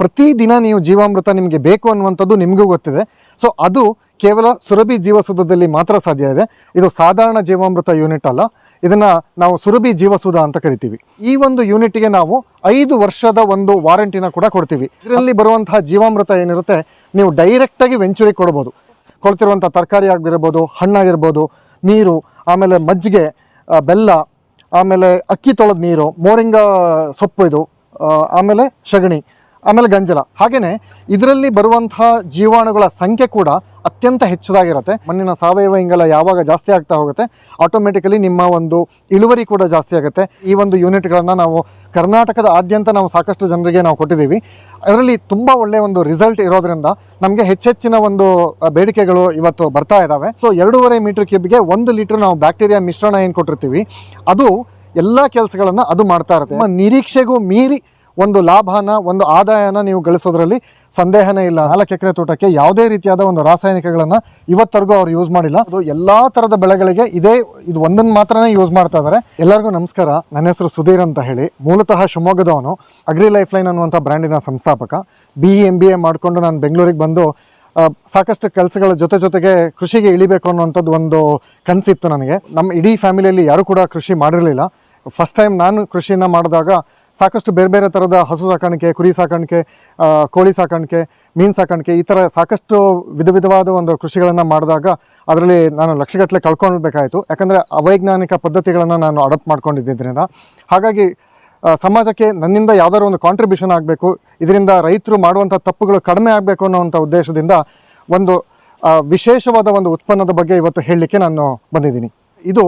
ಪ್ರತಿದಿನ ನೀವು ಜೀವಾಮೃತ ನಿಮಗೆ ಬೇಕು ಅನ್ನುವಂಥದ್ದು ನಿಮಗೂ ಗೊತ್ತಿದೆ. ಸೊ ಅದು ಕೇವಲ ಸುರಭಿ ಜೀವಸುಧದಲ್ಲಿ ಮಾತ್ರ ಸಾಧ್ಯ ಇದೆ. ಇದು ಸಾಧಾರಣ ಜೀವಾಮೃತ ಯೂನಿಟ್ ಅಲ್ಲ. ಇದನ್ನು ನಾವು ಸುರಭಿ ಜೀವಸುಧ ಅಂತ ಕರಿತೀವಿ. ಈ ಒಂದು ಯೂನಿಟ್ಗೆ ನಾವು ಐದು ವರ್ಷದ ಒಂದು ವಾರಂಟಿನ ಕೂಡ ಕೊಡ್ತೀವಿ. ಇದರಲ್ಲಿ ಬರುವಂತಹ ಜೀವಾಮೃತ ಏನಿರುತ್ತೆ, ನೀವು ಡೈರೆಕ್ಟಾಗಿ ವೆಂಚುರಿ ಕೊಡ್ಬೋದು. ಕೊಡ್ತಿರುವಂಥ ತರಕಾರಿ ಆಗಿರ್ಬೋದು ಹಣ್ಣಾಗಿರ್ಬೋದು ನೀರು, ಆಮೇಲೆ ಮಜ್ಜಿಗೆ ಬೆಲ್ಲ, ಆಮೇಲೆ ಅಕ್ಕಿ ತೊಳೆದ ನೀರು, ಮೋರಿಂಗ ಸೊಪ್ಪು ಇದು ಆಮೇಲೆ ಸಗಣಿ. ಆಮೇಲೆ ಗಂಜಲ. ಹಾಗೆಯೇ ಇದರಲ್ಲಿ ಬರುವಂತಹ ಜೀವಾಣುಗಳ ಸಂಖ್ಯೆ ಕೂಡ ಅತ್ಯಂತ ಹೆಚ್ಚದಾಗಿರುತ್ತೆ. ಮಣ್ಣಿನ ಸಾವಯವ ಇಂಗಾಲ ಯಾವಾಗ ಜಾಸ್ತಿ ಆಗ್ತಾ ಹೋಗುತ್ತೆ ಆಟೋಮೆಟಿಕಲಿ ನಿಮ್ಮ ಒಂದು ಇಳುವರಿ ಕೂಡ ಜಾಸ್ತಿ ಆಗುತ್ತೆ. ಈ ಒಂದು ಯೂನಿಟ್ಗಳನ್ನು ನಾವು ಕರ್ನಾಟಕದ ಆದ್ಯಂತ ನಾವು ಸಾಕಷ್ಟು ಜನರಿಗೆ ನಾವು ಕೊಟ್ಟಿದ್ದೀವಿ. ಅದರಲ್ಲಿ ತುಂಬ ಒಳ್ಳೆಯ ಒಂದು ರಿಸಲ್ಟ್ ಇರೋದ್ರಿಂದ ನಮಗೆ ಹೆಚ್ಚೆಚ್ಚಿನ ಒಂದು ಬೇಡಿಕೆಗಳು ಇವತ್ತು ಬರ್ತಾ ಇದ್ದಾವೆ ಸೊ ಎರಡೂವರೆ ಮೀಟರ್ ಕ್ಯೂಬ್ಗೆ ಒಂದು ಲೀಟರ್ ನಾವು ಬ್ಯಾಕ್ಟೀರಿಯಾ ಮಿಶ್ರಣ ಏನು ಕೊಟ್ಟಿರ್ತೀವಿ, ಅದು ಎಲ್ಲ ಕೆಲಸಗಳನ್ನು ಅದು ಮಾಡ್ತಾ ಇರುತ್ತೆ. ನಿರೀಕ್ಷೆಗೂ ಮೀರಿ ಒಂದು ಲಾಭನ, ಒಂದು ಆದಾಯನ ನೀವು ಗಳಿಸೋದ್ರಲ್ಲಿ ಸಂದೇಹನೇ ಇಲ್ಲ. ನಾಲ್ಕು ಎಕರೆ ತೋಟಕ್ಕೆ ಯಾವುದೇ ರೀತಿಯಾದ ಒಂದು ರಾಸಾಯನಿಕಗಳನ್ನು ಇವತ್ತರೆಗೂ ಅವ್ರು ಯೂಸ್ ಮಾಡಿಲ್ಲ. ಅದು ಎಲ್ಲ ತರದ ಬೆಳೆಗಳಿಗೆ ಇದೇ, ಇದು ಒಂದನ್ನು ಮಾತ್ರನೇ ಯೂಸ್ ಮಾಡ್ತಾ ಇದ್ದಾರೆ ಎಲ್ಲರಿಗೂ ನಮಸ್ಕಾರ. ನನ್ನ ಹೆಸರು ಸುಧೀರ್ ಅಂತ ಹೇಳಿ. ಮೂಲತಃ ಶಿವಮೊಗ್ಗದವನು, ಅಗ್ರಿ ಲೈಫ್ ಲೈನ್ ಅನ್ನುವಂಥ ಬ್ರ್ಯಾಂಡಿನ ಸಂಸ್ಥಾಪಕ. B E M B A ಮಾಡಿಕೊಂಡು ನಾನು ಬೆಂಗಳೂರಿಗೆ ಬಂದು ಸಾಕಷ್ಟು ಕೆಲಸಗಳ ಜೊತೆ ಜೊತೆಗೆ ಕೃಷಿಗೆ ಇಳಿಬೇಕು ಅನ್ನುವಂಥದ್ದು ಒಂದು ಕನಸಿತ್ತು ನನಗೆ. ನಮ್ಮ ಇಡೀ ಫ್ಯಾಮಿಲಿಯಲ್ಲಿ ಯಾರೂ ಕೂಡ ಕೃಷಿ ಮಾಡಿರಲಿಲ್ಲ. ಫಸ್ಟ್ ಟೈಮ್ ನಾನು ಕೃಷಿನ ಮಾಡಿದಾಗ ಸಾಕಷ್ಟು ಬೇರೆ ಬೇರೆ ಥರದ ಹಸು ಸಾಕಾಣಿಕೆ, ಕುರಿ ಸಾಕಾಣಿಕೆ ಕೋಳಿ ಸಾಕಾಣಿಕೆ, ಮೀನು ಸಾಕಾಣಿಕೆ ಈ ಥರ ಸಾಕಷ್ಟು ವಿಧ ವಿಧವಾದ ಒಂದು ಕೃಷಿಗಳನ್ನು ಮಾಡಿದಾಗ ಅದರಲ್ಲಿ ನಾನು ಲಕ್ಷಗಟ್ಟಲೆ ಕಳ್ಕೊಳ್ಬೇಕಾಯಿತು. ಯಾಕಂದರೆ ಅವೈಜ್ಞಾನಿಕ ಪದ್ಧತಿಗಳನ್ನು ನಾನು ಅಡಾಪ್ಟ್ ಮಾಡ್ಕೊಂಡಿದ್ದರಿಂದ ಹಾಗಾಗಿ ಸಮಾಜಕ್ಕೆ ನನ್ನಿಂದ ಯಾವ್ದಾದ್ರು ಒಂದು ಕಾಂಟ್ರಿಬ್ಯೂಷನ್ ಆಗಬೇಕು, ಇದರಿಂದ ರೈತರು ಮಾಡುವಂಥ ತಪ್ಪುಗಳು ಕಡಿಮೆ ಆಗಬೇಕು ಅನ್ನೋವಂಥ ಉದ್ದೇಶದಿಂದ ಒಂದು ವಿಶೇಷವಾದ ಒಂದು ಉತ್ಪನ್ನದ ಬಗ್ಗೆ ಇವತ್ತು ಹೇಳಲಿಕ್ಕೆ ನಾನು ಬಂದಿದ್ದೀನಿ. ಇದು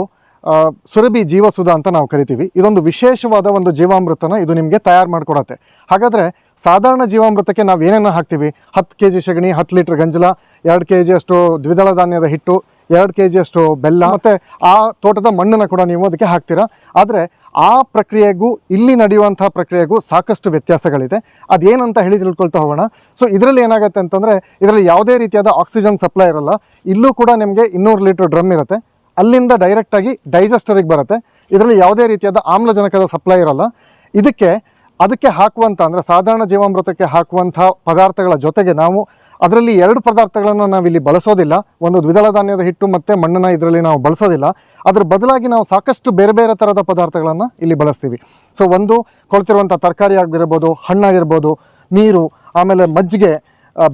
ಸುರಭಿ ಜೀವಸುಧ ಅಂತ ನಾವು ಕರಿತೀವಿ. ಇದೊಂದು ವಿಶೇಷವಾದ ಒಂದು ಜೀವಾಮೃತನ ಇದು ನಿಮಗೆ ತಯಾರು ಮಾಡಿಕೊಡತ್ತೆ. ಹಾಗಾದರೆ ಸಾಧಾರಣ ಜೀವಾಮೃತಕ್ಕೆ ನಾವು ಏನೇನು ಹಾಕ್ತೀವಿ? ಹತ್ತು ಕೆ ಜಿ ಸಗಣಿ, ಹತ್ತು ಲೀಟ್ರ್ ಗಂಜಲ, ಎರಡು ಕೆ ಜಿಯಷ್ಟು ದ್ವಿದಳ ಧಾನ್ಯದ ಹಿಟ್ಟು, ಎರಡು ಕೆ ಜಿಯಷ್ಟು ಬೆಲ್ಲ ಮತ್ತು ಆ ತೋಟದ ಮಣ್ಣನ್ನು ಕೂಡ ನೀವು ಅದಕ್ಕೆ ಹಾಕ್ತೀರಾ? ಆದರೆ ಆ ಪ್ರಕ್ರಿಯೆಗೂ ಇಲ್ಲಿ ನಡೆಯುವಂಥ ಪ್ರಕ್ರಿಯೆಗೂ ಸಾಕಷ್ಟು ವ್ಯತ್ಯಾಸಗಳಿದೆ. ಅದೇನಂತ ಹೇಳಿ ತಿಳ್ಕೊಳ್ತಾ ಹೋಗೋಣ. ಸೊ ಇದರಲ್ಲಿ ಏನಾಗುತ್ತೆ ಅಂತಂದರೆ, ಇದರಲ್ಲಿ ಯಾವುದೇ ರೀತಿಯಾದ ಆಕ್ಸಿಜನ್ ಸಪ್ಲೈ ಇರಲ್ಲ. ಇಲ್ಲೂ ಕೂಡ ನಿಮಗೆ ಇನ್ನೂರು ಲೀಟ್ರ್ ಡ್ರಮ್ ಇರುತ್ತೆ. ಅಲ್ಲಿಂದ ಡೈರೆಕ್ಟಾಗಿ ಡೈಜೆಸ್ಟರಿಗೆ ಬರುತ್ತೆ. ಇದರಲ್ಲಿ ಯಾವುದೇ ರೀತಿಯಾದ ಆಮ್ಲಜನಕದ ಸಪ್ಲೈ ಇರಲ್ಲ. ಇದಕ್ಕೆ, ಅದಕ್ಕೆ ಹಾಕುವಂಥ ಅಂದರೆ ಸಾಧಾರಣ ಜೀವಾಮೃತಕ್ಕೆ ಹಾಕುವಂಥ ಪದಾರ್ಥಗಳ ಜೊತೆಗೆ ನಾವು ಅದರಲ್ಲಿ ಎರಡು ಪದಾರ್ಥಗಳನ್ನು ನಾವಿಲ್ಲಿ ಬಳಸೋದಿಲ್ಲ. ಒಂದು ದ್ವಿದಳ ಧಾನ್ಯದ ಹಿಟ್ಟು ಮತ್ತು ಮಣ್ಣನ್ನು ಇದರಲ್ಲಿ ನಾವು ಬಳಸೋದಿಲ್ಲ. ಅದ್ರ ಬದಲಾಗಿ ನಾವು ಸಾಕಷ್ಟು ಬೇರೆ ಬೇರೆ ಥರದ ಪದಾರ್ಥಗಳನ್ನು ಇಲ್ಲಿ ಬಳಸ್ತೀವಿ. ಸೊ ಒಂದು ಕೊಳ್ತಿರುವಂಥ ತರಕಾರಿ ಆಗಿರ್ಬೋದು ಹಣ್ಣಾಗಿರ್ಬೋದು ನೀರು, ಆಮೇಲೆ ಮಜ್ಜಿಗೆ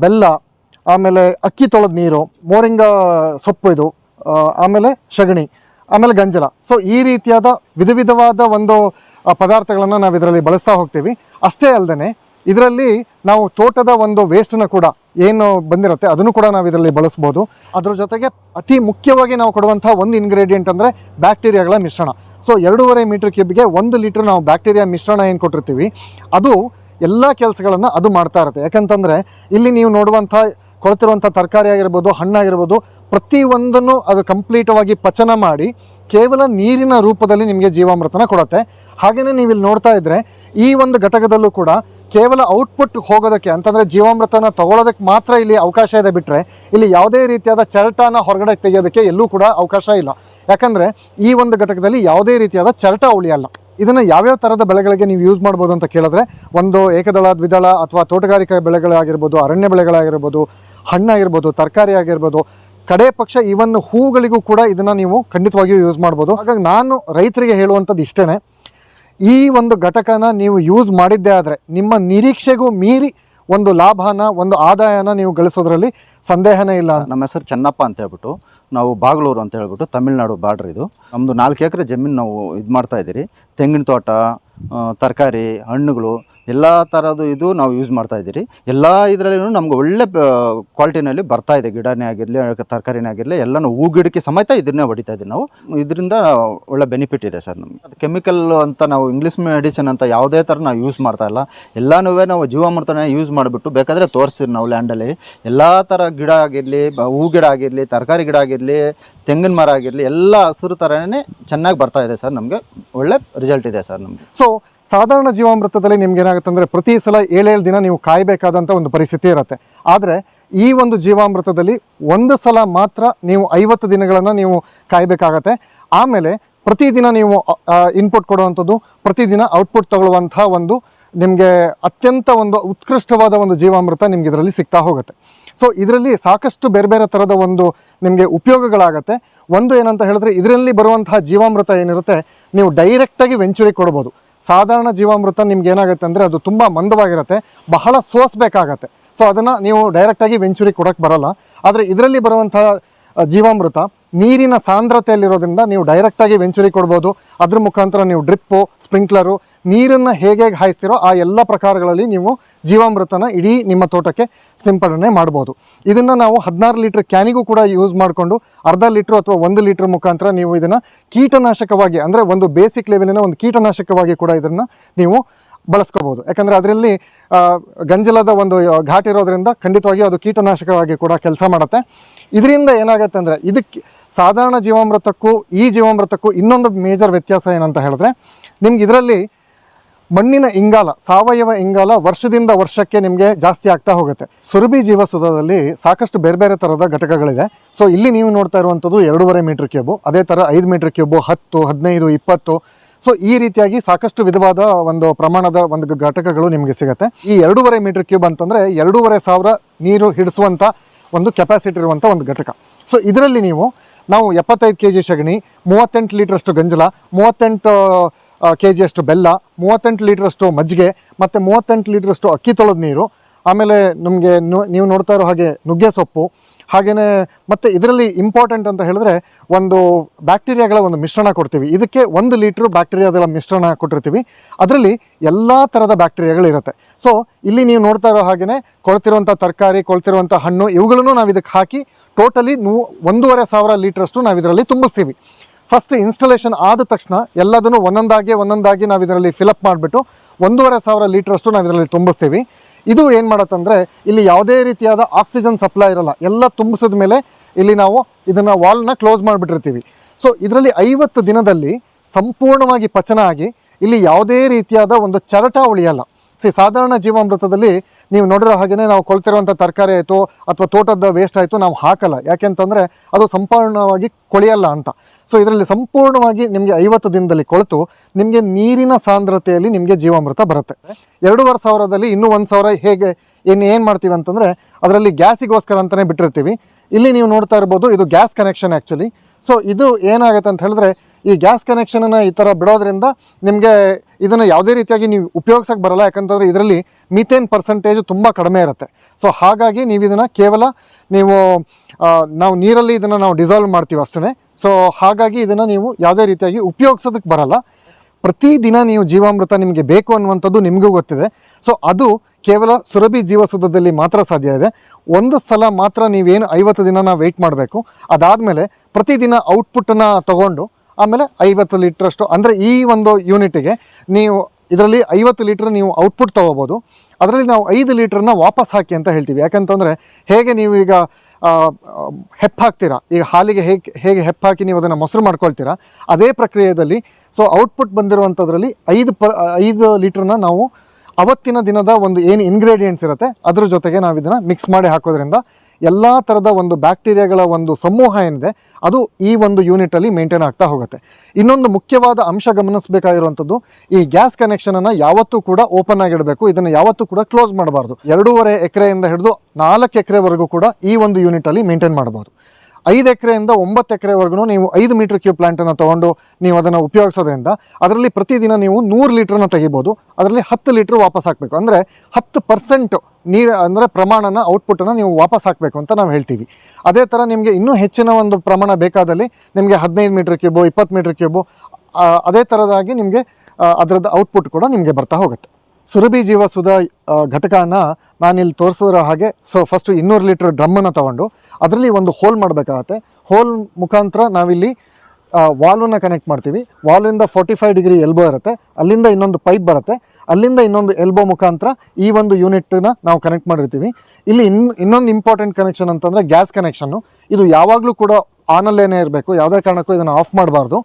ಬೆಲ್ಲ, ಆಮೇಲೆ ಅಕ್ಕಿ ತೊಳೆದ ನೀರು, ಮೋರಿಂಗ ಸೊಪ್ಪು ಇದು ಆಮೇಲೆ ಸಗಣಿ ಆಮೇಲೆ ಗಂಜಲ. ಸೊ ಈ ರೀತಿಯಾದ ವಿಧ ವಿಧವಾದ ಒಂದು ಪದಾರ್ಥಗಳನ್ನು ನಾವು ಇದರಲ್ಲಿ ಬಳಸ್ತಾ ಹೋಗ್ತೀವಿ. ಅಷ್ಟೇ ಅಲ್ಲದೆ ಇದರಲ್ಲಿ ನಾವು ತೋಟದ ಒಂದು ವೇಸ್ಟನ್ನು ಕೂಡ ಏನು ಬಂದಿರುತ್ತೆ ಅದನ್ನು ಕೂಡ ನಾವು ಇದರಲ್ಲಿ ಬಳಸ್ಬೋದು. ಅದರ ಜೊತೆಗೆ ಅತಿ ಮುಖ್ಯವಾಗಿ ನಾವು ಕೊಡುವಂಥ ಒಂದು ಇಂಗ್ರೀಡಿಯೆಂಟ್ ಅಂದರೆ ಬ್ಯಾಕ್ಟೀರಿಯಾಗಳ ಮಿಶ್ರಣ. ಸೊ ಎರಡೂವರೆ ಮೀಟರ್ ಕ್ಯೂಬ್ಗೆ ಒಂದು ಲೀಟ್ರ್ ನಾವು ಬ್ಯಾಕ್ಟೀರಿಯಾ ಮಿಶ್ರಣ ಏನು ಕೊಟ್ಟಿರ್ತೀವಿ, ಅದು ಎಲ್ಲ ಕೆಲಸಗಳನ್ನು ಅದು ಮಾಡ್ತಾ ಇರುತ್ತೆ. ಯಾಕಂತಂದರೆ, ಇಲ್ಲಿ ನೀವು ನೋಡುವಂಥ ಕೊಳ್ತಿರುವಂಥ ತರಕಾರಿ ಆಗಿರ್ಬೋದು ಹಣ್ಣಾಗಿರ್ಬೋದು ಪ್ರತಿಯೊಂದನ್ನು ಅದು ಕಂಪ್ಲೀಟವಾಗಿ ಪಚನ ಮಾಡಿ ಕೇವಲ ನೀರಿನ ರೂಪದಲ್ಲಿ ನಿಮಗೆ ಜೀವಾಮೃತನ ಕೊಡುತ್ತೆ. ಹಾಗೆಯೇ ನೀವು ಇಲ್ಲಿ ನೋಡ್ತಾ ಇದ್ರೆ ಈ ಒಂದು ಘಟಕದಲ್ಲೂ ಕೂಡ ಕೇವಲ ಔಟ್ಪುಟ್ ಹೋಗೋದಕ್ಕೆ, ಅಂತಂದರೆ ಜೀವಾಮೃತನ ತಗೊಳ್ಳೋದಕ್ಕೆ ಮಾತ್ರ ಇಲ್ಲಿ ಅವಕಾಶ ಇದೆ ಬಿಟ್ಟರೆ ಇಲ್ಲಿ ಯಾವುದೇ ರೀತಿಯಾದ ಚರಟನ ಹೊರಗಡೆ ತೆಗೆಯೋದಕ್ಕೆ ಎಲ್ಲೂ ಕೂಡ ಅವಕಾಶ ಇಲ್ಲ. ಯಾಕಂದರೆ ಈ ಒಂದು ಘಟಕದಲ್ಲಿ ಯಾವುದೇ ರೀತಿಯಾದ ಚರಟ ಉಳಿಯಲ್ಲ. ಇದನ್ನು ಯಾವ್ಯಾವ ಥರದ ಬೆಳೆಗಳಿಗೆ ನೀವು ಯೂಸ್ ಮಾಡ್ಬೋದು ಅಂತ ಕೇಳಿದ್ರೆ, ಒಂದು ಏಕದಳ, ದ್ವಿದಳ ಅಥವಾ ತೋಟಗಾರಿಕಾ ಬೆಳೆಗಳಾಗಿರ್ಬೋದು, ಅರಣ್ಯ ಬೆಳೆಗಳಾಗಿರ್ಬೋದು ಹಣ್ಣಾಗಿರ್ಬೋದು, ತರಕಾರಿ ಆಗಿರ್ಬೋದು, ಕಡೆ ಪಕ್ಷ ಈವನ್ ಹೂಗಳಿಗೂ ಕೂಡ ಇದನ್ನು ನೀವು ಖಂಡಿತವಾಗಿಯೂ ಯೂಸ್ ಮಾಡ್ಬೋದು. ಹಾಗಾಗಿ ನಾನು ರೈತರಿಗೆ ಹೇಳುವಂಥದ್ದು ಇಷ್ಟೇ ಈ ಒಂದು ಘಟಕನ ನೀವು ಯೂಸ್ ಮಾಡಿದ್ದೇ ಆದರೆ ನಿಮ್ಮ ನಿರೀಕ್ಷೆಗೂ ಮೀರಿ ಒಂದು ಲಾಭನ, ಒಂದು ಆದಾಯನ ನೀವು ಗಳಿಸೋದ್ರಲ್ಲಿ ಸಂದೇಹನೇ ಇಲ್ಲ. ನಮ್ಮ ಹೆಸರು ಚೆನ್ನಪ್ಪ ಅಂತ ಹೇಳ್ಬಿಟ್ಟು, ನಾವು ಬಾಗ್ಲೂರು ಅಂತ ಹೇಳ್ಬಿಟ್ಟು ತಮಿಳ್ನಾಡು ಬಾರ್ಡ್ರ್ ಇದು. ನಮ್ಮದು ನಾಲ್ಕು ಎಕರೆ ಜಮೀನು ನಾವು ಇದು ಮಾಡ್ತಾ ಇದ್ದೀರಿ. ತೆಂಗಿನ ತೋಟ ತರಕಾರಿ, ಹಣ್ಣುಗಳು ಎಲ್ಲ ಥರದ್ದು ಇದು ನಾವು ಯೂಸ್ ಮಾಡ್ತಾ ಇದ್ದೀರಿ. ಎಲ್ಲ ಇದರಲ್ಲೂ ನಮ್ಗೆ ಒಳ್ಳೆ ಕ್ವಾಲಿಟಿನಲ್ಲಿ ಬರ್ತಾ ಇದೆ. ಗಿಡನೇ ಆಗಿರಲಿ ತರಕಾರಿನೇ ಆಗಿರಲಿ, ಎಲ್ಲನೂ ಹೂ ಗಿಡಕ್ಕೆ ಸಮೇತ ಇದನ್ನೇ ಹೊಡಿತಾ ಇದ್ದೀವಿ ನಾವು. ಇದರಿಂದ ಒಳ್ಳೆ ಬೆನಿಫಿಟ್ ಇದೆ ಸರ್ ನಮಗೆ. ಅದು ಕೆಮಿಕಲ್ ಅಂತ ನಾವು ಇಂಗ್ಲೀಷ್ ಮೆಡಿಸಿನ್ ಅಂತ ಯಾವುದೇ ಥರ ನಾವು ಯೂಸ್ ಮಾಡ್ತಾ ಇಲ್ಲ. ಎಲ್ಲನೂ ನಾವು ಜೀವಾಮೃತನೇ ಯೂಸ್ ಮಾಡಿಬಿಟ್ಟು ಬೇಕಾದರೆ ತೋರಿಸ್ತೀರಿ ನಾವು ಲ್ಯಾಂಡಲ್ಲಿ ಎಲ್ಲ ಥರ ಗಿಡ ಆಗಿರಲಿ ಹೂ ಗಿಡ ಆಗಿರಲಿ, ತರಕಾರಿ ಗಿಡ ಆಗಿರಲಿ, ತೆಂಗಿನ ಮರ ಆಗಿರಲಿ, ಎಲ್ಲ ಹಸಿರು ಥರನೇ ಚೆನ್ನಾಗಿ ಬರ್ತಾ ಇದೆ ಸರ್ ನಮಗೆ. ಒಳ್ಳೆ ರಿಸಲ್ಟ್ ಇದೆ ಸರ್ ನಮಗೆ. ಸೊ ಸಾಧಾರಣ ಜೀವಾಮೃತದಲ್ಲಿ ನಿಮ್ಗೆ ಏನಾಗುತ್ತೆ ಅಂದರೆ ಪ್ರತಿ ಸಲ ಏಳೇಳು ದಿನ ನೀವು ಕಾಯಬೇಕಾದಂಥ ಒಂದು ಪರಿಸ್ಥಿತಿ ಇರುತ್ತೆ. ಆದರೆ ಈ ಒಂದು ಜೀವಾಮೃತದಲ್ಲಿ ಒಂದು ಸಲ ಮಾತ್ರ ನೀವು ಐವತ್ತು ದಿನಗಳನ್ನು ನೀವು ಕಾಯಬೇಕಾಗತ್ತೆ. ಆಮೇಲೆ ಪ್ರತಿದಿನ ನೀವು ಇನ್ಪುಟ್ ಕೊಡುವಂಥದ್ದು ಪ್ರತಿದಿನ ಔಟ್ಪುಟ್ ತಗೊಳ್ಳುವಂಥ ಒಂದು ನಿಮಗೆ ಅತ್ಯಂತ ಒಂದು ಉತ್ಕೃಷ್ಟವಾದ ಒಂದು ಜೀವಾಮೃತ ನಿಮ್ಗೆ ಇದರಲ್ಲಿ ಸಿಗ್ತಾ ಹೋಗುತ್ತೆ. ಸೊ ಇದರಲ್ಲಿ ಸಾಕಷ್ಟು ಬೇರೆ ಬೇರೆ ಥರದ ಒಂದು ನಿಮಗೆ ಉಪಯೋಗಗಳಾಗತ್ತೆ. ಒಂದು ಏನಂತ ಹೇಳಿದ್ರೆ, ಇದರಲ್ಲಿ ಬರುವಂತಹ ಜೀವಾಮೃತ ಏನಿರುತ್ತೆ, ನೀವು ಡೈರೆಕ್ಟಾಗಿ ವೆಂಚುರಿ ಕೊಡ್ಬೋದು. ಸಾಧಾರಣ ಜೀವಾಮೃತ ನಿಮ್ಗೆ ಏನಾಗುತ್ತೆ ಅಂದರೆ ಅದು ತುಂಬ ಮಂದವಾಗಿರುತ್ತೆ, ಬಹಳ ಸೋಸ್ಬೇಕಾಗತ್ತೆ. ಸೊ ಅದನ್ನು ನೀವು ಡೈರೆಕ್ಟಾಗಿ ವೆಂಚುರಿ ಕೊಡೋಕ್ಕೆ ಬರಲ್ಲ. ಆದರೆ ಇದರಲ್ಲಿ ಬರುವಂತಹ ಜೀವಾಮೃತ ನೀರಿನ ಸಾಂದ್ರತೆಯಲ್ಲಿರೋದ್ರಿಂದ ನೀವು ಡೈರೆಕ್ಟಾಗಿ ವೆಂಚುರಿ ಕೊಡ್ಬೋದು. ಅದ್ರ ಮುಖಾಂತರ ನೀವು ಡ್ರಿಪ್ಪು ಸ್ಪ್ರಿಂಕ್ಲರು ನೀರನ್ನು ಹೇಗೆ ಹಾಯಿಸ್ತೀರೋ ಆ ಎಲ್ಲ ಪ್ರಕಾರಗಳಲ್ಲಿ ನೀವು ಜೀವಾಮೃತನ ಇಡೀ ನಿಮ್ಮ ತೋಟಕ್ಕೆ ಸಿಂಪಡಣೆ ಮಾಡ್ಬೋದು. ಇದನ್ನು ನಾವು ಹದಿನಾರು ಲೀಟ್ರ್ ಕ್ಯಾನಿಗೂ ಕೂಡ ಯೂಸ್ ಮಾಡಿಕೊಂಡು ಅರ್ಧ ಲೀಟ್ರ್ ಅಥವಾ ಒಂದು ಲೀಟ್ರ್ ಮುಖಾಂತರ ನೀವು ಇದನ್ನು ಕೀಟನಾಶಕವಾಗಿ ಅಂದರೆ ಒಂದು ಬೇಸಿಕ್ ಲೆವೆಲಿನ ಒಂದು ಕೀಟನಾಶಕವಾಗಿ ಕೂಡ ಇದನ್ನು ನೀವು ಬಳಸ್ಕೋಬೋದು. ಯಾಕಂದರೆ ಅದರಲ್ಲಿ ಗಂಜಲದ ಒಂದು ಘಾಟ್ ಇರೋದ್ರಿಂದ ಖಂಡಿತವಾಗಿಯೂ ಅದು ಕೀಟನಾಶಕವಾಗಿ ಕೂಡ ಕೆಲಸ ಮಾಡುತ್ತೆ. ಇದರಿಂದ ಏನಾಗುತ್ತೆ ಅಂದರೆ ಇದಕ್ಕೆ ಸಾಧಾರಣ ಜೀವಾಮೃತಕ್ಕೂ ಈ ಜೀವಾಮೃತಕ್ಕೂ ಇನ್ನೊಂದು ಮೇಜರ್ ವ್ಯತ್ಯಾಸ ಏನಂತ ಹೇಳಿದ್ರೆ ನಿಮ್ಗೆ ಇದರಲ್ಲಿ ಮಣ್ಣಿನ ಇಂಗಾಲ, ಸಾವಯವ ಇಂಗಾಲ ವರ್ಷದಿಂದ ವರ್ಷಕ್ಕೆ ನಿಮಗೆ ಜಾಸ್ತಿ ಆಗ್ತಾ ಹೋಗುತ್ತೆ. ಸುರಭಿ ಜೀವಸುಧದಲ್ಲಿ ಸಾಕಷ್ಟು ಬೇರೆ ಬೇರೆ ಥರದ ಘಟಕಗಳಿದೆ. ಸೊ ಇಲ್ಲಿ ನೀವು ನೋಡ್ತಾ ಇರುವಂಥದ್ದು ಎರಡೂವರೆ ಮೀಟರ್ ಕ್ಯೂಬ್ ಅದೇ ಥರ ಐದು ಮೀಟರ್ ಕ್ಯೂಬು ಹತ್ತು, ಹದಿನೈದು, ಇಪ್ಪತ್ತು. ಸೊ ಈ ರೀತಿಯಾಗಿ ಸಾಕಷ್ಟು ವಿಧವಾದ ಒಂದು ಪ್ರಮಾಣದ ಒಂದು ಘಟಕಗಳು ನಿಮಗೆ ಸಿಗುತ್ತೆ. ಈ ಎರಡೂವರೆ ಮೀಟರ್ ಕ್ಯೂಬ್ ಅಂತಂದರೆ ಎರಡೂವರೆ ಸಾವಿರ ನೀರು ಹಿಡಿಸುವಂಥ ಒಂದು ಕೆಪಾಸಿಟಿ ಇರುವಂಥ ಒಂದು ಘಟಕ. ಸೊ ಇದರಲ್ಲಿ ನೀವು ನಾವು ಎಪ್ಪತ್ತೈದು ಕೆ ಜಿ ಸಗಣಿ, ಮೂವತ್ತೆಂಟು ಲೀಟ್ರಷ್ಟು ಗಂಜಲ, ಮೂವತ್ತೆಂಟು ಕೆ ಜಿಯಷ್ಟು ಬೆಲ್ಲ, ಮೂವತ್ತೆಂಟು ಲೀಟ್ರಷ್ಟು ಮಜ್ಜಿಗೆ, ಮತ್ತು ಮೂವತ್ತೆಂಟು ಲೀಟ್ರಷ್ಟು ಅಕ್ಕಿ ತೊಳೆದ ನೀರು, ಆಮೇಲೆ ನಮಗೆ ನೀವು ನೋಡ್ತಾ ಇರೋ ಹಾಗೆ ನುಗ್ಗೆ ಸೊಪ್ಪು ಹಾಗೆಯೇ ಮತ್ತು ಇದರಲ್ಲಿ ಇಂಪಾರ್ಟೆಂಟ್ ಅಂತ ಹೇಳಿದ್ರೆ ಒಂದು ಬ್ಯಾಕ್ಟೀರಿಯಾಗಳ ಒಂದು ಮಿಶ್ರಣ ಕೊಡ್ತೀವಿ. ಇದಕ್ಕೆ ಒಂದು ಲೀಟ್ರ್ ಬ್ಯಾಕ್ಟೀರಿಯಾದ ಮಿಶ್ರಣ ಕೊಟ್ಟಿರ್ತೀವಿ. ಅದರಲ್ಲಿ ಎಲ್ಲ ಥರದ ಬ್ಯಾಕ್ಟೀರಿಯಾಗಳಿರುತ್ತೆ. ಸೊ ಇಲ್ಲಿ ನೀವು ನೋಡ್ತಾ ಇರೋ ಹಾಗೆಯೇ ಕೊಳ್ತಿರುವಂಥ ತರಕಾರಿ, ಕೊಳ್ತಿರುವಂಥ ಹಣ್ಣು, ಇವುಗಳನ್ನು ನಾವು ಇದಕ್ಕೆ ಹಾಕಿ ಟೋಟಲಿ ನೂ, ಒಂದೂವರೆ ಸಾವಿರ ಲೀಟ್ರಷ್ಟು ನಾವು ಇದರಲ್ಲಿ ತುಂಬಿಸ್ತೀವಿ. ಫಸ್ಟ್ ಇನ್ಸ್ಟಾಲೇಷನ್ ಆದ ತಕ್ಷಣ ಎಲ್ಲದನ್ನು ಒಂದೊಂದಾಗಿ ಒಂದೊಂದಾಗಿ ನಾವು ಇದರಲ್ಲಿ ಫಿಲಪ್ ಮಾಡಿಬಿಟ್ಟು ಒಂದೂವರೆ ಸಾವಿರ ಲೀಟ್ರಷ್ಟು ನಾವು ಇದರಲ್ಲಿ ತುಂಬಿಸ್ತೀವಿ. ಇದು ಏನು ಮಾಡತ್ತಂದರೆ ಇಲ್ಲಿ ಯಾವುದೇ ರೀತಿಯಾದ ಆಕ್ಸಿಜನ್ ಸಪ್ಲೈ ಇರಲ್ಲ. ಎಲ್ಲ ತುಂಬಿಸಿದ ಮೇಲೆ ಇಲ್ಲಿ ನಾವು ಇದನ್ನು ವಾಲ್ನ ಕ್ಲೋಸ್ ಮಾಡಿಬಿಟ್ಟಿರ್ತೀವಿ. ಸೊ ಇದರಲ್ಲಿ ಐವತ್ತು ದಿನದಲ್ಲಿ ಸಂಪೂರ್ಣವಾಗಿ ಪಚನ ಆಗಿ ಇಲ್ಲಿ ಯಾವುದೇ ರೀತಿಯಾದ ಒಂದು ಚರಟ ಉಳಿಯಲ್ಲ. ಸಿ ಸಾಧಾರಣ ಜೀವಾಮೃತದಲ್ಲಿ ನೀವು ನೋಡಿರೋ ಹಾಗೆಯೇ ನಾವು ಕೊಳ್ತಿರುವಂಥ ತರಕಾರಿ ಆಯಿತು ಅಥವಾ ತೋಟದ ವೇಸ್ಟ್ ಆಯಿತು ನಾವು ಹಾಕಲ್ಲ. ಯಾಕೆಂತಂದರೆ ಅದು ಸಂಪೂರ್ಣವಾಗಿ ಕೊಳೆಯಲ್ಲ ಅಂತ. ಸೊ ಇದರಲ್ಲಿ ಸಂಪೂರ್ಣವಾಗಿ ನಿಮಗೆ ಐವತ್ತು ದಿನದಲ್ಲಿ ಕೊಳೆತು. ನಿಮಗೆ ನೀರಿನ ಸಾಂದ್ರತೆಯಲ್ಲಿ ನಿಮಗೆ ಜೀವಾಮೃತ ಬರುತ್ತೆ. ಎರಡೂವರೆ ಸಾವಿರದಲ್ಲಿ ಇನ್ನೂ ಒಂದು ಸಾವಿರ ಹೇಗೆ, ಇನ್ನು ಏನು ಮಾಡ್ತೀವಿ ಅಂತಂದರೆ ಅದರಲ್ಲಿ ಗ್ಯಾಸಿಗೋಸ್ಕರ ಅಂತಲೇ ಬಿಟ್ಟಿರ್ತೀವಿ. ಇಲ್ಲಿ ನೀವು ನೋಡ್ತಾ ಇರ್ಬೋದು, ಇದು ಗ್ಯಾಸ್ ಕನೆಕ್ಷನ್ ಆ್ಯಕ್ಚುಲಿ ಸೊ ಇದು ಏನಾಗುತ್ತೆ ಅಂತ ಹೇಳಿದ್ರೆ ಈ ಗ್ಯಾಸ್ ಕನೆಕ್ಷನನ್ನು ಈ ಥರ ಬಿಡೋದ್ರಿಂದ ನಿಮಗೆ ಇದನ್ನು ಯಾವುದೇ ರೀತಿಯಾಗಿ ನೀವು ಉಪಯೋಗಿಸೋಕ್ಕೆ ಬರಲ್ಲ. ಯಾಕಂತಂದರೆ ಇದರಲ್ಲಿ ಮಿಥೇನ್ ಪರ್ಸೆಂಟೇಜು ತುಂಬ ಕಡಿಮೆ ಇರುತ್ತೆ. ಸೊ ಹಾಗಾಗಿ ನೀವು ಇದನ್ನು ಕೇವಲ ನೀವು ನಾವು ನೀರಲ್ಲಿ ಇದನ್ನು ನಾವು ಡಿಸಾಲ್ವ್ ಮಾಡ್ತೀವಿ ಅಷ್ಟೇ ಸೊ ಹಾಗಾಗಿ ಇದನ್ನು ನೀವು ಯಾವುದೇ ರೀತಿಯಾಗಿ ಉಪಯೋಗಿಸೋದಕ್ಕೆ ಬರಲ್ಲ. ಪ್ರತಿದಿನ ನೀವು ಜೀವಾಮೃತ ನಿಮಗೆ ಬೇಕು ಅನ್ನುವಂಥದ್ದು ನಿಮಗೂ ಗೊತ್ತಿದೆ. ಸೊ ಅದು ಕೇವಲ ಸುರಭಿ ಜೀವಸುದ್ದದಲ್ಲಿ ಮಾತ್ರ ಸಾಧ್ಯ ಇದೆ. ಒಂದು ಸಲ ಮಾತ್ರ ನೀವೇನು ಐವತ್ತು ದಿನನ ವೆಯ್ಟ್ ಮಾಡಬೇಕು. ಅದಾದಮೇಲೆ ಪ್ರತಿದಿನ ಔಟ್ಪುಟ್ಟನ್ನು ತಗೊಂಡು ಆಮೇಲೆ ಐವತ್ತು ಲೀಟ್ರಷ್ಟು, ಅಂದರೆ ಈ ಒಂದು ಯೂನಿಟಿಗೆ ನೀವು ಇದರಲ್ಲಿ ಐವತ್ತು ಲೀಟ್ರ್ ನೀವು ಔಟ್ಪುಟ್ ತೊಗೋಬೋದು. ಅದರಲ್ಲಿ ನಾವು ಐದು ಲೀಟ್ರನ್ನ ವಾಪಸ್ ಹಾಕಿ ಅಂತ ಹೇಳ್ತೀವಿ. ಯಾಕಂತಂದರೆ ಹೇಗೆ ನೀವು ಈಗ ಹಾಕ್ತೀರಾ? ಈಗ ಹಾಲಿಗೆ ಹೇಗೆ ಹೇಗೆ ಹೆಪ್ಪು ಹಾಕಿ ನೀವು ಅದನ್ನು ಮೊಸರು ಮಾಡ್ಕೊಳ್ತೀರಾ? ಅದೇ ಪ್ರಕ್ರಿಯೆಯಲ್ಲಿ ಸೊ ಔಟ್ಪುಟ್ ಬಂದಿರುವಂಥದ್ರಲ್ಲಿ ಐದು ಪ, ಐದು ಲೀಟ್ರನ್ನ ನಾವು ಅವತ್ತಿನ ದಿನದ ಒಂದು ಏನು ಇಂಗ್ರೀಡಿಯೆಂಟ್ಸ್ ಇರುತ್ತೆ, ಅದ್ರ ಜೊತೆಗೆ ನಾವು ಇದನ್ನು ಮಿಕ್ಸ್ ಮಾಡಿ ಹಾಕೋದ್ರಿಂದ ಎಲ್ಲ ಥರದ ಒಂದು ಬ್ಯಾಕ್ಟೀರಿಯಾಗಳ ಒಂದು ಸಮೂಹ ಏನಿದೆ, ಅದು ಈ ಒಂದು ಯೂನಿಟಲ್ಲಿ ಮೇಂಟೈನ್ ಆಗ್ತಾ ಹೋಗುತ್ತೆ. ಇನ್ನೊಂದು ಮುಖ್ಯವಾದ ಅಂಶ ಗಮನಿಸಬೇಕಾಗಿರುವಂಥದ್ದು, ಈ ಗ್ಯಾಸ್ ಕನೆಕ್ಷನನ್ನು ಯಾವತ್ತೂ ಕೂಡ ಓಪನ್ ಆಗಿಡಬೇಕು, ಇದನ್ನು ಯಾವತ್ತೂ ಕೂಡ ಕ್ಲೋಸ್ ಮಾಡಬಾರ್ದು. ಎರಡೂವರೆ ಎಕರೆಯಿಂದ ಹಿಡಿದು ನಾಲ್ಕು ಎಕರೆವರೆಗೂ ಕೂಡ ಈ ಒಂದು ಯೂನಿಟಲ್ಲಿ ಮೇಂಟೈನ್ ಮಾಡಬಹುದು. ಐದು ಎಕರೆಯಿಂದ ಒಂಬತ್ತು ಎಕರೆವರೆಗೂ ನೀವು ಐದು ಮೀಟರ್ ಕ್ಯೂಬ್ ಪ್ಲಾಂಟನ್ನು ತೊಗೊಂಡು ನೀವು ಅದನ್ನು ಉಪಯೋಗಿಸೋದ್ರಿಂದ ಅದರಲ್ಲಿ ಪ್ರತಿದಿನ ನೀವು ನೂರು ಲೀಟ್ರನ್ನು ತೆಗಿಬೋದು. ಅದರಲ್ಲಿ ಹತ್ತು ಲೀಟ್ರ್ ವಾಪಸ್ ಹಾಕಬೇಕು. ಅಂದರೆ ಹತ್ತು ಪರ್ಸೆಂಟು ನೀರು, ಅಂದರೆ ಪ್ರಮಾಣನ ಔಟ್ಪುಟನ್ನು ನೀವು ವಾಪಸ್ ಹಾಕಬೇಕು ಅಂತ ನಾವು ಹೇಳ್ತೀವಿ. ಅದೇ ಥರ ನಿಮಗೆ ಇನ್ನೂ ಹೆಚ್ಚಿನ ಒಂದು ಪ್ರಮಾಣ ಬೇಕಾದಲ್ಲಿ ನಿಮಗೆ ಹದಿನೈದು ಮೀಟ್ರ್ ಕ್ಯೂಬು, ಇಪ್ಪತ್ತು ಮೀಟ್ರ್ ಕ್ಯೂಬು ಅದೇ ಥರದಾಗಿ ನಿಮಗೆ ಅದರದ್ದು ಔಟ್ಪುಟ್ ಕೂಡ ನಿಮಗೆ ಬರ್ತಾ ಹೋಗುತ್ತೆ. ಸುರಭಿ ಜೀವಸುಧ ಘಟಕನ ನಾನಿಲ್ಲಿ ತೋರಿಸಿರೋ ಹಾಗೆ ಸೊ ಫಸ್ಟು ಇನ್ನೂರು ಲೀಟ್ರ್ ಡ್ರಮ್ಮನ್ನು ತಗೊಂಡು, ಅದರಲ್ಲಿ ಒಂದು ಹೋಲ್ ಮಾಡಬೇಕಾಗತ್ತೆ. ಹೋಲ್ ಮುಖಾಂತರ ನಾವಿಲ್ಲಿ ವಾಲ್ವನ್ನ ಕನೆಕ್ಟ್ ಮಾಡ್ತೀವಿ. ವಾಲ್ವಿಂದ ಫೋರ್ಟಿ ಫೈವ್ ಡಿಗ್ರಿ ಎಲ್ಬೋ ಇರುತ್ತೆ. ಅಲ್ಲಿಂದ ಇನ್ನೊಂದು ಪೈಪ್ ಬರುತ್ತೆ. ಅಲ್ಲಿಂದ ಇನ್ನೊಂದು ಎಲ್ಬೋ ಮುಖಾಂತರ ಈ ಒಂದು ಯೂನಿಟ್ನ ನಾವು ಕನೆಕ್ಟ್ ಮಾಡಿರ್ತೀವಿ. ಇಲ್ಲಿ ಇನ್, ಇನ್ನೊಂದು ಇಂಪಾರ್ಟೆಂಟ್ ಕನೆಕ್ಷನ್ ಅಂತಂದರೆ ಗ್ಯಾಸ್ ಕನೆಕ್ಷನ್ನು ಇದು ಯಾವಾಗಲೂ ಕೂಡ ಆನಲ್ಲೇನೇ ಇರಬೇಕು. ಯಾವುದೇ ಕಾರಣಕ್ಕೂ ಇದನ್ನು ಆಫ್ ಮಾಡಬಾರ್ದು.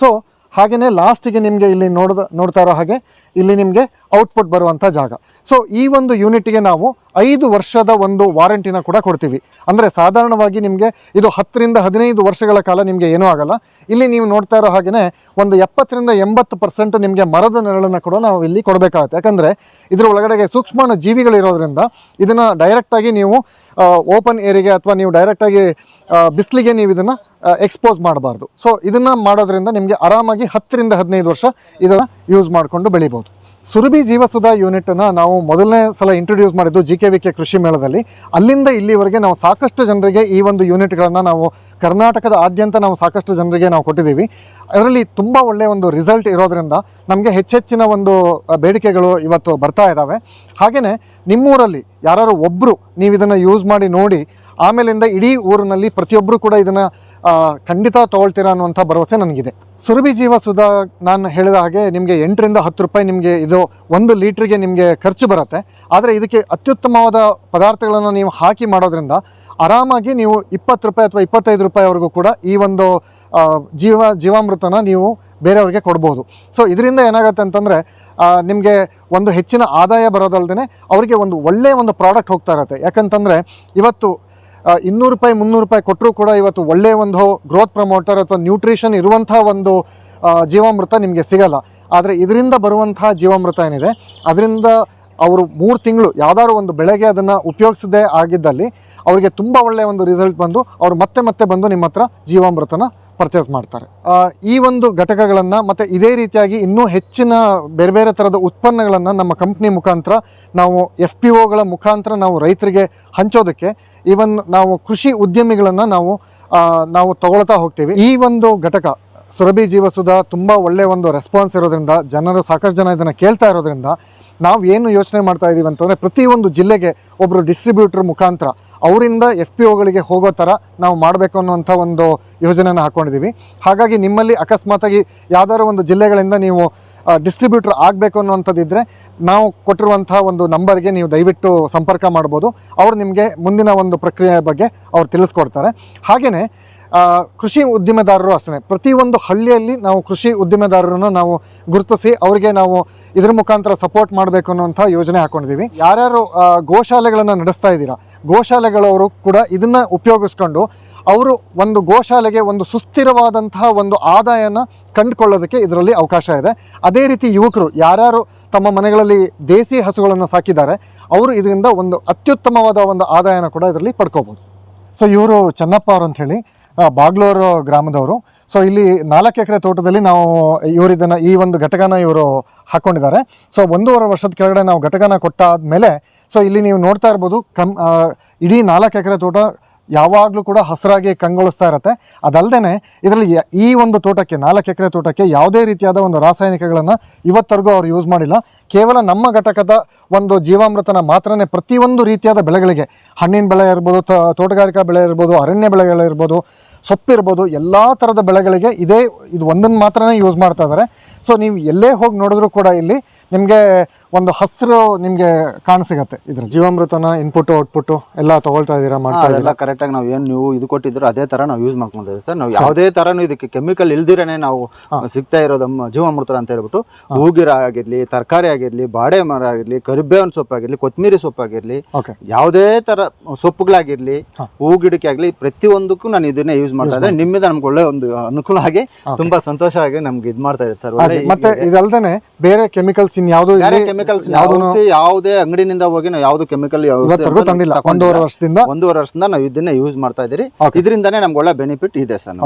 ಸೊ ಹಾಗೆಯೇ ಲಾಸ್ಟಿಗೆ ನಿಮಗೆ ಇಲ್ಲಿ ನೋಡ್ದ, ನೋಡ್ತಾ ಇರೋ ಹಾಗೆ ಇಲ್ಲಿ ನಿಮಗೆ ಔಟ್ಪುಟ್ ಬರುವಂಥ ಜಾಗ. ಸೊ ಈ ಒಂದು ಯೂನಿಟ್ಗೆ ನಾವು ಐದು ವರ್ಷದ ಒಂದು ವಾರಂಟಿನ ಕೂಡ ಕೊಡ್ತೀವಿ. ಅಂದರೆ ಸಾಧಾರಣವಾಗಿ ನಿಮಗೆ ಇದು ಹತ್ತರಿಂದ ಹದಿನೈದು ವರ್ಷಗಳ ಕಾಲ ನಿಮಗೆ ಏನೂ ಆಗಲ್ಲ. ಇಲ್ಲಿ ನೀವು ನೋಡ್ತಾ ಇರೋ ಹಾಗೆಯೇ ಒಂದು ಎಪ್ಪತ್ತರಿಂದ ಎಂಬತ್ತು ಪರ್ಸೆಂಟ್ ನಿಮಗೆ ಮರದ ನೆರಳನ್ನು ಕೂಡ ನಾವು ಇಲ್ಲಿ ಕೊಡಬೇಕಾಗುತ್ತೆ. ಯಾಕಂದರೆ ಇದರ ಒಳಗಡೆಗೆ ಸೂಕ್ಷ್ಮಾಣು ಜೀವಿಗಳಿರೋದ್ರಿಂದ ಇದನ್ನು ಡೈರೆಕ್ಟಾಗಿ ನೀವು ಓಪನ್ ಏರಿಗೆ ಅಥವಾ ನೀವು ಡೈರೆಕ್ಟಾಗಿ ಬಿಸಿಲಿಗೆ ನೀವು ಇದನ್ನು ಎಕ್ಸ್ಪೋಸ್ ಮಾಡಬಾರ್ದು. ಸೊ ಇದನ್ನು ಮಾಡೋದ್ರಿಂದ ನಿಮಗೆ ಆರಾಮಾಗಿ ಹತ್ತರಿಂದ ಹದಿನೈದು ವರ್ಷ ಇದನ್ನು ಯೂಸ್ ಮಾಡಿಕೊಂಡು ಬೆಳಿಬೋದು. ಸುರಭಿ ಜೀವಸುಧಾ ಯೂನಿಟನ್ನು ನಾವು ಮೊದಲನೇ ಸಲ ಇಂಟ್ರೊಡ್ಯೂಸ್ ಮಾಡಿದ್ದು ಜಿ ಕೆ ವಿ ಕೆ ಕೃಷಿ ಮೇಳದಲ್ಲಿ. ಅಲ್ಲಿಂದ ಇಲ್ಲಿವರೆಗೆ ನಾವು ಸಾಕಷ್ಟು ಜನರಿಗೆ ಈ ಒಂದು ಯೂನಿಟ್ಗಳನ್ನು ನಾವು ಕರ್ನಾಟಕದ ಆದ್ಯಂತ ನಾವು ಸಾಕಷ್ಟು ಜನರಿಗೆ ನಾವು ಕೊಟ್ಟಿದ್ದೀವಿ. ಅದರಲ್ಲಿ ತುಂಬ ಒಳ್ಳೆಯ ಒಂದು ರಿಸಲ್ಟ್ ಇರೋದ್ರಿಂದ ನಮಗೆ ಹೆಚ್ಚೆಚ್ಚಿನ ಒಂದು ಬೇಡಿಕೆಗಳು ಇವತ್ತು ಬರ್ತಾ ಇದ್ದಾವೆ ಹಾಗೆಯೇ ನಿಮ್ಮೂರಲ್ಲಿ ಯಾರು ಒಬ್ಬರು ನೀವು ಇದನ್ನು ಯೂಸ್ ಮಾಡಿ ನೋಡಿ, ಆಮೇಲಿಂದ ಇಡೀ ಊರಿನಲ್ಲಿ ಪ್ರತಿಯೊಬ್ಬರು ಕೂಡ ಇದನ್ನು ಖಂಡಿತ ತಗೊಳ್ತೀರಾ ಅನ್ನುವಂಥ ಭರವಸೆ ನನಗಿದೆ. ಸುರಭಿ ಜೀವ ಸುಧಾ ನಾನು ಹೇಳಿದ ಹಾಗೆ ನಿಮಗೆ ಎಂಟರಿಂದ ಹತ್ತು ರೂಪಾಯಿ ನಿಮಗೆ ಇದು ಒಂದು ಲೀಟ್ರಿಗೆ ನಿಮಗೆ ಖರ್ಚು ಬರುತ್ತೆ. ಆದರೆ ಇದಕ್ಕೆ ಅತ್ಯುತ್ತಮವಾದ ಪದಾರ್ಥಗಳನ್ನು ನೀವು ಹಾಕಿ ಮಾಡೋದ್ರಿಂದ ಆರಾಮಾಗಿ ನೀವು ಇಪ್ಪತ್ತು ರೂಪಾಯಿ ಅಥವಾ ಇಪ್ಪತ್ತೈದು ರೂಪಾಯಿವರೆಗೂ ಕೂಡ ಈ ಒಂದು ಜೀವ, ಜೀವಾಮೃತನ ನೀವು ಬೇರೆಯವ್ರಿಗೆ ಕೊಡ್ಬೋದು. ಸೊ ಇದರಿಂದ ಏನಾಗುತ್ತೆ ಅಂತಂದರೆ ನಿಮಗೆ ಒಂದು ಹೆಚ್ಚಿನ ಆದಾಯ ಬರೋದಲ್ದೇ ಅವರಿಗೆ ಒಂದು ಒಳ್ಳೆಯ ಒಂದು ಪ್ರಾಡಕ್ಟ್ ಹೋಗ್ತಾ ಇರುತ್ತೆ. ಯಾಕಂತಂದರೆ ಇವತ್ತು ಇನ್ನೂರು ರೂಪಾಯಿ, ಮುನ್ನೂರು ರೂಪಾಯಿ ಕೊಟ್ಟರೂ ಕೂಡ ಇವತ್ತು ಒಳ್ಳೆಯ ಒಂದು ಗ್ರೋತ್ ಪ್ರಮೋಟರ್ ಅಥವಾ ನ್ಯೂಟ್ರಿಷನ್ ಇರುವಂಥ ಒಂದು ಜೀವಾಮೃತ ನಿಮಗೆ ಸಿಗಲ್ಲ. ಆದರೆ ಇದರಿಂದ ಬರುವಂತಹ ಜೀವಾಮೃತ ಏನಿದೆ? ಅದರಿಂದ ಅವರು ಮೂರು ತಿಂಗಳು ಯಾವ್ದಾದ್ರು ಒಂದು ಬೆಳೆಗೆ ಅದನ್ನು ಉಪಯೋಗಿಸದೇ ಆಗಿದ್ದಲ್ಲಿ ಅವರಿಗೆ ತುಂಬ ಒಳ್ಳೆಯ ಒಂದು ರಿಸಲ್ಟ್ ಬಂದು ಅವರು ಮತ್ತೆ ಮತ್ತೆ ಬಂದು ನಿಮ್ಮ ಹತ್ರ ಜೀವಾಮೃತನ ಪರ್ಚೇಸ್ ಮಾಡ್ತಾರೆ. ಈ ಒಂದು ಘಟಕಗಳನ್ನು ಮತ್ತು ಇದೇ ರೀತಿಯಾಗಿ ಇನ್ನೂ ಹೆಚ್ಚಿನ ಬೇರೆ ಬೇರೆ ಥರದ ಉತ್ಪನ್ನಗಳನ್ನು ನಮ್ಮ ಕಂಪ್ನಿ ಮುಖಾಂತರ ನಾವು ಎಫ್ ಪಿ ಓಗಳ ಮುಖಾಂತರ ನಾವು ರೈತರಿಗೆ ಹಂಚೋದಕ್ಕೆ ಈವನ್ ನಾವು ಕೃಷಿ ಉದ್ಯಮಿಗಳನ್ನು ನಾವು ನಾವು ತಗೊಳ್ತಾ ಹೋಗ್ತೀವಿ. ಈ ಒಂದು ಘಟಕ ಸುರಭಿ ಜೀವಸುಧ ತುಂಬ ಒಳ್ಳೆಯ ಒಂದು ರೆಸ್ಪಾನ್ಸ್ ಇರೋದ್ರಿಂದ, ಜನರು ಸಾಕಷ್ಟು ಜನ ಇದನ್ನು ಕೇಳ್ತಾ ಇರೋದ್ರಿಂದ ನಾವು ಏನು ಯೋಚನೆ ಮಾಡ್ತಾ ಇದ್ದೀವಿ ಅಂತಂದರೆ ಪ್ರತಿಯೊಂದು ಜಿಲ್ಲೆಗೆ ಒಬ್ಬರು ಡಿಸ್ಟ್ರಿಬ್ಯೂಟರ್ ಮುಖಾಂತರ ಅವರಿಂದ ಎಫ್ ಪಿ ಒಗಳಿಗೆ ಹೋಗೋ ಥರ ನಾವು ಮಾಡಬೇಕು ಅನ್ನುವಂಥ ಒಂದು ಯೋಜನೆಯನ್ನು ಹಾಕ್ಕೊಂಡಿದ್ದೀವಿ ಹಾಗಾಗಿ ನಿಮ್ಮಲ್ಲಿ ಅಕಸ್ಮಾತಾಗಿ ಯಾವ್ದಾದ್ರು ಒಂದು ಜಿಲ್ಲೆಗಳಿಂದ ನೀವು ಡಿಸ್ಟ್ರಿಬ್ಯೂಟರ್ ಆಗಬೇಕು ಅನ್ನುವಂಥದ್ದಿದ್ದರೆ ನಾವು ಕೊಟ್ಟಿರುವಂಥ ಒಂದು ನಂಬರ್ಗೆ ನೀವು ದಯವಿಟ್ಟು ಸಂಪರ್ಕ ಮಾಡ್ಬೋದು. ಅವರು ನಿಮಗೆ ಮುಂದಿನ ಒಂದು ಪ್ರಕ್ರಿಯೆ ಬಗ್ಗೆ ಅವ್ರು ತಿಳಿಸ್ಕೊಡ್ತಾರೆ. ಹಾಗೆಯೇ ಕೃಷಿ ಉದ್ದಿಮೆದಾರರು ಅಷ್ಟೇ ಪ್ರತಿಯೊಂದು ಹಳ್ಳಿಯಲ್ಲಿ ನಾವು ಕೃಷಿ ಉದ್ದಿಮೆದಾರರನ್ನು ನಾವು ಗುರುತಿಸಿ ಅವರಿಗೆ ನಾವು ಇದ್ರ ಮುಖಾಂತರ ಸಪೋರ್ಟ್ ಮಾಡಬೇಕು ಅನ್ನುವಂಥ ಯೋಜನೆ ಹಾಕೊಂಡಿದ್ದೀವಿ. ಯಾರ್ಯಾರು ಗೋಶಾಲೆಗಳನ್ನು ನಡೆಸ್ತಾ ಇದ್ದೀರಾ, ಗೋಶಾಲೆಗಳವರು ಕೂಡ ಇದನ್ನು ಉಪಯೋಗಿಸ್ಕೊಂಡು ಅವರು ಒಂದು ಗೋಶಾಲೆಗೆ ಒಂದು ಸುಸ್ಥಿರವಾದಂತಹ ಒಂದು ಆದಾಯನ ಕಂಡುಕೊಳ್ಳೋದಕ್ಕೆ ಇದರಲ್ಲಿ ಅವಕಾಶ ಇದೆ. ಅದೇ ರೀತಿ ಯುವಕರು, ಯಾರ್ಯಾರು ತಮ್ಮ ಮನೆಗಳಲ್ಲಿ ದೇಸಿ ಹಸುಗಳನ್ನು ಸಾಕಿದ್ದಾರೆ, ಅವರು ಇದರಿಂದ ಒಂದು ಅತ್ಯುತ್ತಮವಾದ ಒಂದು ಆದಾಯನ ಕೂಡ ಇದರಲ್ಲಿ ಪಡ್ಕೋಬೋದು. ಸೊ ಇವರು ಚೆನ್ನಪ್ಪ ಅವರು ಅಂತ ಬಾಗ್ಲೂರು ಗ್ರಾಮದವರು. ಸೊ ಇಲ್ಲಿ ನಾಲ್ಕು ಎಕರೆ ತೋಟದಲ್ಲಿ ನಾವು ಇವರು ಇದನ್ನು ಈ ಒಂದು ಘಟಕನ ಇವರು ಹಾಕ್ಕೊಂಡಿದ್ದಾರೆ ಸೊ ಒಂದೂವರೆ ವರ್ಷದ ಕೆಳಗಡೆ ನಾವು ಘಟಕನ ಕೊಟ್ಟಾದ್ಮೇಲೆ ಸೊ ಇಲ್ಲಿ ನೀವು ನೋಡ್ತಾ ಇರ್ಬೋದು ಕಮ್ ಇಡೀ ನಾಲ್ಕು ಎಕರೆ ತೋಟ ಯಾವಾಗಲೂ ಕೂಡ ಹಸಿರಾಗಿ ಕಂಗೊಳಿಸ್ತಾ ಇರುತ್ತೆ. ಅದಲ್ಲದೆ ಇದರಲ್ಲಿ ಈ ಒಂದು ತೋಟಕ್ಕೆ, ನಾಲ್ಕು ಎಕರೆ ತೋಟಕ್ಕೆ ಯಾವುದೇ ರೀತಿಯಾದ ಒಂದು ರಾಸಾಯನಿಕಗಳನ್ನು ಇವತ್ತರೆಗೂ ಅವ್ರು ಯೂಸ್ ಮಾಡಿಲ್ಲ. ಕೇವಲ ನಮ್ಮ ಘಟಕದ ಒಂದು ಜೀವಾಮೃತನ ಮಾತ್ರನೇ ಪ್ರತಿಯೊಂದು ರೀತಿಯಾದ ಬೆಳೆಗಳಿಗೆ, ಹಣ್ಣಿನ ಬೆಳೆ ಇರ್ಬೋದು ತೋಟಗಾರಿಕಾ ಬೆಳೆ ಇರ್ಬೋದು, ಅರಣ್ಯ ಬೆಳೆಗಳಿರ್ಬೋದು ಸೊಪ್ಪಿರ್ಬೋದು ಎಲ್ಲ ಥರದ ಬೆಳೆಗಳಿಗೆ ಇದೇ, ಇದು ಒಂದನ್ನು ಮಾತ್ರನೇ ಯೂಸ್ ಮಾಡ್ತಾ ಇದ್ದಾರೆ ಸೊ ನೀವು ಎಲ್ಲೇ ಹೋಗಿ ನೋಡಿದ್ರೂ ಕೂಡ ಇಲ್ಲಿ ನಿಮಗೆ ಒಂದು ಹಸಿರು ನಿಮಗೆ ಕಾಣಸಿಗತ್ತೆ ಇದ್ರ ಜೀವಾಮೃತನ ಇನ್ಪುಟ್ ಔಟ್ಪುಟ್ ಎಲ್ಲ ತಗೊಳ್ತಾ ಇದೀರಾ ಮಾಡ್ತಾ ಇದ್ದೀರಾ ಕರೆಕ್ಟಾಗಿ ನಾವು ಏನು ನೀವು ಇದು ಕೊಟ್ಟಿದ್ರು ಅದೇ ತರ ನಾವು ಯೂಸ್ ಮಾಡ್ಕೊಂಡಿದ್ದೀವಿ ಸರ್ ನಾವು ಯಾವುದೇ ತರನು ಇದಕ್ಕೆ ಕೆಮಿಕಲ್ ಇಲ್ದಿರೇನೆ ನಾವು ಸಿಗ್ತಾ ಇರೋದು ಜೀವಾಮೃತ ಅಂತ ಹೇಳ್ಬಿಟ್ಟು ಹೂಗಿರ ಆಗಿರ್ಲಿ ತರಕಾರಿ ಆಗಿರ್ಲಿ ಬಾಡೆ ಮರ ಆಗಿರ್ಲಿ ಕರಿಬೇವನ್ ಸೊಪ್ಪು ಆಗಿರ್ಲಿ ಕೊತ್ತಂಬರಿ ಸೊಪ್ಪು ಆಗಿರ್ಲಿ ಯಾವುದೇ ತರ ಸೊಪ್ಪುಗಳಾಗಿರ್ಲಿ ಹಾ. ಗಿಡಕ್ಕೆ ಆಗ್ಲಿ ಪ್ರತಿಯೊಂದಕ್ಕೂ ನಾನು ಇದನ್ನೇ ಯೂಸ್ ಮಾಡ್ತಾ ಇದ್ದೆ. ನಿಮ್ಮಿಂದ ನಮ್ಗೆ ಒಳ್ಳೆ ಒಂದು ಅನುಕೂಲ ಆಗಿ ತುಂಬಾ ಸಂತೋಷ ಆಗಿ ನಮ್ಗೆ ಇದು ಮಾಡ್ತಾ ಇದ್ದಾರೆ ಸರ್. ಮತ್ತೆ ಇದಲ್ದೇನೆ ಬೇರೆ ಕೆಮಿಕಲ್ಸ್ ಇನ್ ಯಾವ್ದು ಬೇರೆ ಕೆಮಿಕಲ್ಸ್ ಯಾವುದೇ ಅಂಗಡಿನಿಂದ ಹೋಗಿ ನಾವು ಯಾವ್ದು ಕೆಮಿಕಲ್ ತಂದಿಲ್ಲ. ಒಂದೂವರೆ ವರ್ಷದಿಂದ. ಒಂದೂವರೆ ವರ್ಷದಿಂದ ನಾವು ಇದನ್ನೇ ಯೂಸ್ ಮಾಡ್ತಾ ಇದ್ದೀರಿ. ಇದರಿಂದಾನೇ ನಮ್ಗೆ ಒಳ್ಳೆ ಬೆನಿಫಿಟ್ ಇದೆ ಸರ್